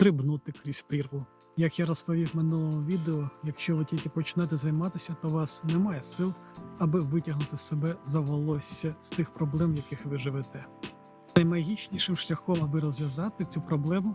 стрибнути крізь прірву. Як я розповів в минулому відео, якщо ви тільки почнете займатися, то у вас немає сил, аби витягнути себе за волосся з тих проблем, в яких ви живете. Наймагічнішим шляхом, аби розв'язати цю проблему,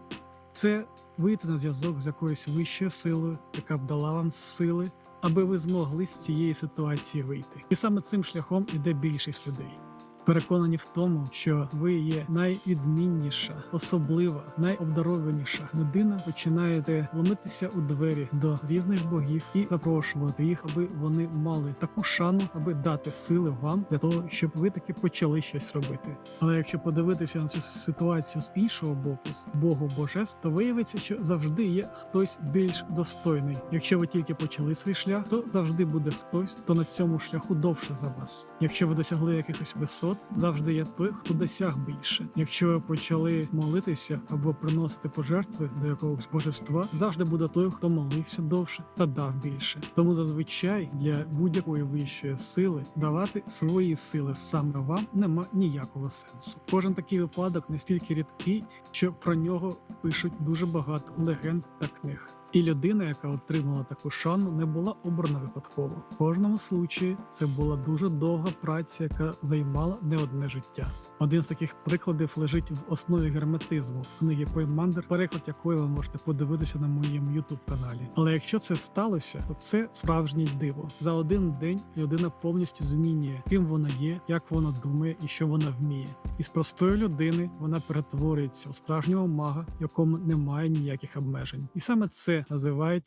це вийти на зв'язок з якоюсь вищою силою, яка б дала вам сили, аби ви змогли з цієї ситуації вийти. І саме цим шляхом іде більшість людей. Переконані в тому, що ви є найвідмінніша, особлива, найобдарованіша людина, починаєте ломитися у двері до різних богів і запрошувати їх, аби вони мали таку шану, аби дати сили вам для того, щоб ви таки почали щось робити. Але якщо подивитися на цю ситуацію з іншого боку, з Богу божеств, то виявиться, що завжди є хтось більш достойний. Якщо ви тільки почали свій шлях, то завжди буде хтось, хто на цьому шляху довше за вас. Якщо ви досягли якихось висот, завжди є той, хто досяг більше. Якщо ви почали молитися або приносити пожертви до якогось божества, завжди буде той, хто молився довше та дав більше. Тому зазвичай для будь-якої вищої сили давати свої сили саме вам нема ніякого сенсу. Кожен такий випадок настільки рідкий, що про нього пишуть дуже багато легенд та книг. І людина, яка отримала таку шану, не була обрана випадково. В кожному случаї це була дуже довга праця, яка займала не одне життя. Один з таких прикладів лежить в основі герметизму в книгі Поймандер, переклад якої ви можете подивитися на моєму youtube каналі. Але якщо це сталося, то це справжнє диво. За один день людина повністю змінює, ким вона є, як вона думає і що вона вміє. Із простої людини вона перетворюється у справжнього мага, якому немає ніяких обмежень. І саме це називають